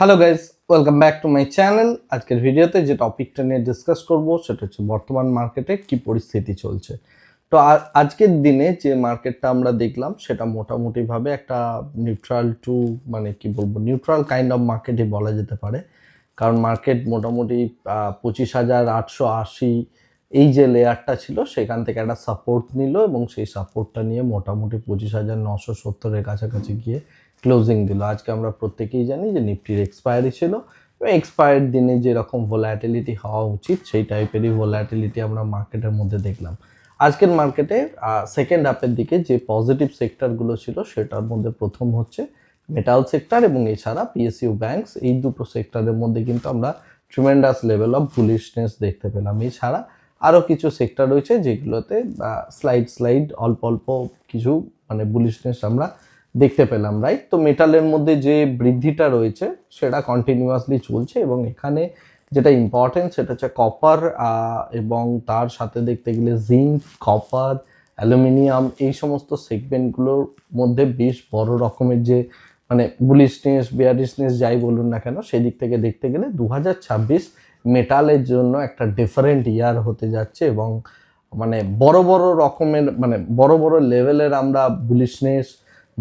Hello guys welcome back to my channel আজকের ভিডিওতে যে টপিকটা নিয়ে ডিসকাস করব, সেটা হচ্ছে বর্তমান মার্কেটে কি পরিস্থিতি চলছে। তো আজকের দিনে যে মার্কেটটা আমরা দেখলাম, সেটা মোটামুটিভাবে একটা নিউট্রাল টু মানে কি বলব নিউট্রাল কাইন্ড অফ মার্কেটই বলা যেতে পারে। কারণ মার্কেট মোটামুটি পঁচিশ হাজার আটশো আশি এই যে লেয়ারটা ছিল, সেখান থেকে একটা সাপোর্ট নিল এবং সেই সাপোর্টটা নিয়ে মোটামুটি পঁচিশ হাজার নশো সত্তরের কাছাকাছি গিয়ে ক্লোজিং দিল। আজকে আমরা প্রত্যেকেই জানি যে নিফটির এক্সপায়ারি ছিল এক্সপায়ার দিনে যেরকম ভোলাটিলিটি হওয়া উচিত, সেই টাইপেরই ভোলাটিলিটি আমরা মার্কেটের মধ্যে দেখলাম। আজকের মার্কেটে সেকেন্ড হাফের দিকে যে পজিটিভ সেক্টরগুলো ছিল, সেটার মধ্যে প্রথম হচ্ছে মেটাল সেক্টর এবং এছাড়া পিএসইউ ব্যাংকস এই দুটো সেক্টরের মধ্যে কিন্তু আমরা ট্রিমেন্ডাস লেভেল অফ বুলিশনেস দেখতে পেলাম। এছাড়া আরও কিছু সেক্টর রয়েছে যেগুলোতে স্লাইড স্লাইড অল্প অল্প কিছু মানে বুলিশনেস আমরা দেখতে পেলাম রাইট তো মেটালের মধ্যে যে বৃদ্ধিটা রয়েছে, সেটা কন্টিনিউয়াসলি চলছে এবং এখানে যেটা ইম্পর্টেন্ট সেটা হচ্ছে কপার এবং তার সাথে দেখতে গেলে জিঙ্ক কপার অ্যালুমিনিয়াম এই সমস্ত সেগমেন্টগুলোর মধ্যে বেশ বড় রকমের যে মানে বুলিশনেস বিয়ারিশনেস যাই বলুন না কেন, সেদিক থেকে দেখতে গেলে দু হাজার ছাব্বিশ মেটালের জন্য একটা ডিফারেন্ট ইয়ার হতে যাচ্ছে এবং মানে বড় বড় রকমের মানে বড় বড় লেভেলের আমরা বুলিশনেস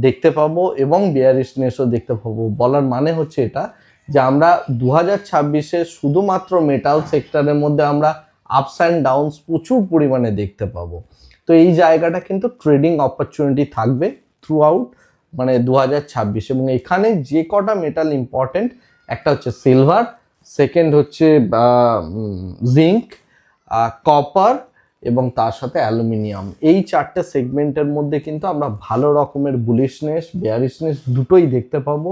দেখতে পাবো এবং বিয়ারিশনেসও দেখতে পাবো। বলার মানে হচ্ছে এটা যে আমরা দু হাজার ছাব্বিশে শুধুমাত্র মেটাল সেক্টরের মধ্যে আমরা আপস অ্যান্ড ডাউনস প্রচুর পরিমাণে দেখতে পাবো। তো এই জায়গাটা কিন্তু ট্রেডিং অপরচুনিটি থাকবে থ্রু আউট মানে দু হাজার ছাব্বিশ। এবং এখানে যে কটা মেটাল ইম্পর্টেন্ট একটা হচ্ছে সিলভার সেকেন্ড হচ্ছে জিঙ্ক কপার এবং তার সাথে অ্যালুমিনিয়াম। এই চারটে সেগমেন্টের মধ্যে কিন্তু আমরা ভালো রকমের বুলিশনেস বেয়ারিশনেস দুটোই দেখতে পাবো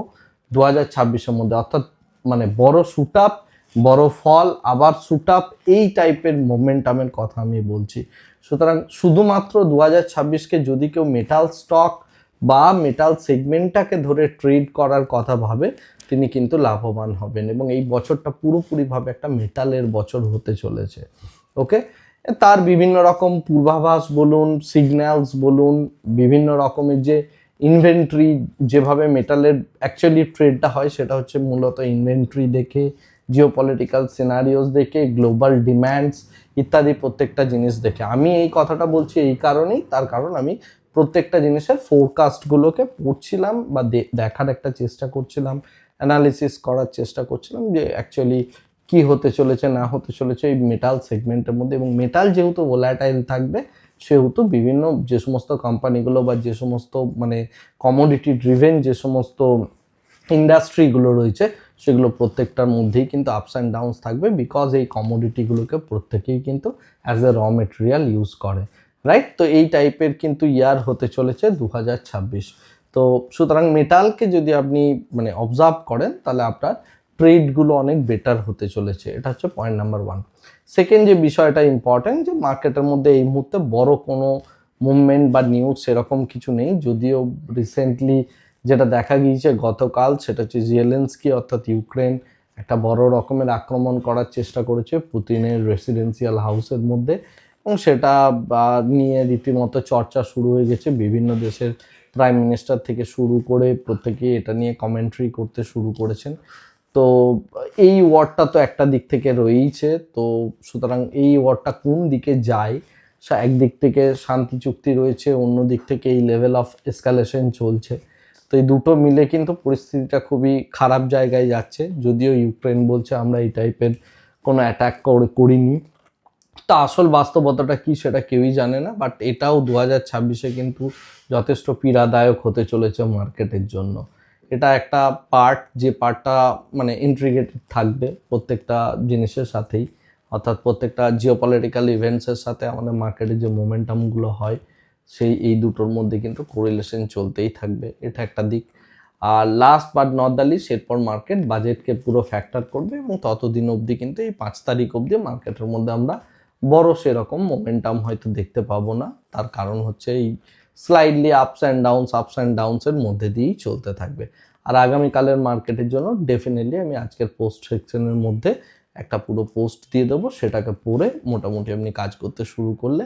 দু হাজার ছাব্বিশের মধ্যে। অর্থাৎ মানে বড় শুট আপ বড় ফল আবার শুট আপ এই টাইপের মোমেন্টামের কথা আমি বলছি। সুতরাং শুধুমাত্র দু হাজার ছাব্বিশকে যদি কেউ মেটাল স্টক বা মেটাল সেগমেন্টটাকে ধরে ট্রেড করার কথা ভাবে, তিনি কিন্তু লাভবান হবেন এবং এই বছরটা পুরোপুরিভাবে একটা মেটালের বছর হতে চলেছে। ওকে তার বিভিন্ন রকম পূর্বাভাস বলুন সিগন্যালস বলুন, বিভিন্ন রকমের যে ইনভেন্টরি যেভাবে মেটালের অ্যাকচুয়ালি ট্রেডটা হয়, সেটা হচ্ছে মূলত ইনভেন্টরি দেখে জিও পলিটিক্যাল সিনারিওস দেখে গ্লোবাল ডিম্যান্ডস ইত্যাদি প্রত্যেকটা জিনিস দেখে। আমি এই কথাটা বলছি এই কারণেই, তার কারণ আমি প্রত্যেকটা জিনিসের ফোরকাস্টগুলোকে পড়ছিলাম বা দেখার একটা চেষ্টা করছিলাম অ্যানালিসিস করার চেষ্টা করছিলাম যে অ্যাকচুয়ালি কি হতে চলেছে, না হতে চলেছে এই মেটাল সেগমেন্টের মধ্যে। এবং মেটাল যেহেতু ভোলাটাইল থাকবে, সেহেতু বিভিন্ন যে সমস্ত কোম্পানিগুলো বা যে সমস্ত মানে কমোডিটি ড্রিভেন যে সমস্ত ইন্ডাস্ট্রিগুলো রয়েছে, সেগুলো প্রত্যেকটার মধ্যেই কিন্তু আপস অ্যান্ড ডাউনস থাকবে বিকজ এই কমোডিটিগুলোকে প্রত্যেকেই কিন্তু অ্যাজ এ র মেটেরিয়াল ইউজ করে রাইট তো এই টাইপের কিন্তু ইয়ার হতে চলেছে দু হাজার ছাব্বিশ। তো সুতরাং মেটালকে যদি আপনি মানে অবজার্ভ করেন, তাহলে আপনার ট্রেডগুলো অনেক বেটার হতে চলেছে। এটা হচ্ছে পয়েন্ট নাম্বার ওয়ান সেকেন্ড যে বিষয়টা ইম্পর্ট্যান্ট যে মার্কেটের মধ্যে এই মুহূর্তে বড় কোনো মুভমেন্ট বা নিউজ সেরকম কিছু নেই। যদিও রিসেন্টলি যেটা দেখা গিয়েছে গতকাল, সেটা হচ্ছে জিয়েলেন্সকি অর্থাৎ ইউক্রেন একটা বড় রকমের আক্রমণ করার চেষ্টা করেছে পুতিনের রেসিডেন্সিয়াল হাউসের মধ্যে। এবং সেটা নিয়ে রীতিমতো চর্চা শুরু হয়ে গেছে। বিভিন্ন দেশের প্রাইম মিনিস্টার থেকে শুরু করে প্রত্যেকেই এটা নিয়ে কমেন্ট্রি করতে শুরু করেছেন। তো এই ওয়ার্ডটা তো একটা দিক থেকে রয়েইছে, তো সুতরাং এই ওয়ার্ডটা কোন দিকে যায়? একদিক থেকে শান্তি চুক্তি রয়েছে, অন্য দিক থেকে এই লেভেল অফ এসকালেশন চলছে। তো এই দুটো মিলে কিন্তু পরিস্থিতিটা খুবই খারাপ জায়গায় যাচ্ছে, যদিও ইউক্রেন বলছে আমরা এই টাইপের কোনো অ্যাটাক করে, করিনি। তা আসল বাস্তবতাটা কি সেটা কেউই জানে না বাট এটাও দু হাজার ছাব্বিশে কিন্তু যথেষ্ট পীড়াদায়ক হতে চলেছে মার্কেটের জন্য। এটা একটা পার্ট যে পার্টটা মানে ইন্ট্রিগেটেড থাকবে প্রত্যেকটা জিনিসের সাথেই। অর্থাৎ প্রত্যেকটা জিওপলিটিক্যাল ইভেন্টসের সাথে আমাদের মার্কেটে যে মোমেন্টামগুলো হয়, সেই, এই দুটোর মধ্যে কিন্তু কোরিলেশন চলতেই থাকবে। এটা একটা দিক। আর last but not the least এরপর মার্কেট বাজেটকে পুরো ফ্যাক্টর করবে এবং ততদিন অবধি কিন্তু এই পাঁচ তারিখ অবধি মার্কেটের মধ্যে আমরা বড় সেরকম মোমেন্টাম হয়তো দেখতে পাবো না। তার কারণ হচ্ছে এই slightly ups and downs ups and ডাউনসের মধ্যে দিয়েই চলতে থাকবে। আর আগামীকালের মার্কেটের জন্য ডেফিনেটলি আমি আজকের পোস্ট সেকশনের মধ্যে একটা পুরো পোস্ট দিয়ে দেবো, সেটাকে পড়ে মোটামুটি আপনি কাজ করতে শুরু করলে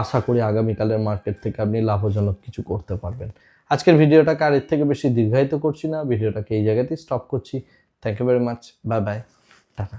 আশা করি আগামীকালের মার্কেট থেকে আপনি লাভজনক কিছু করতে পারবেন। আজকের ভিডিওটাকে আর এর থেকে বেশি দীর্ঘায়িত করছি না, ভিডিওটাকে এই জায়গাতেই স্টপ করছি। Thank you very much bye bye tata.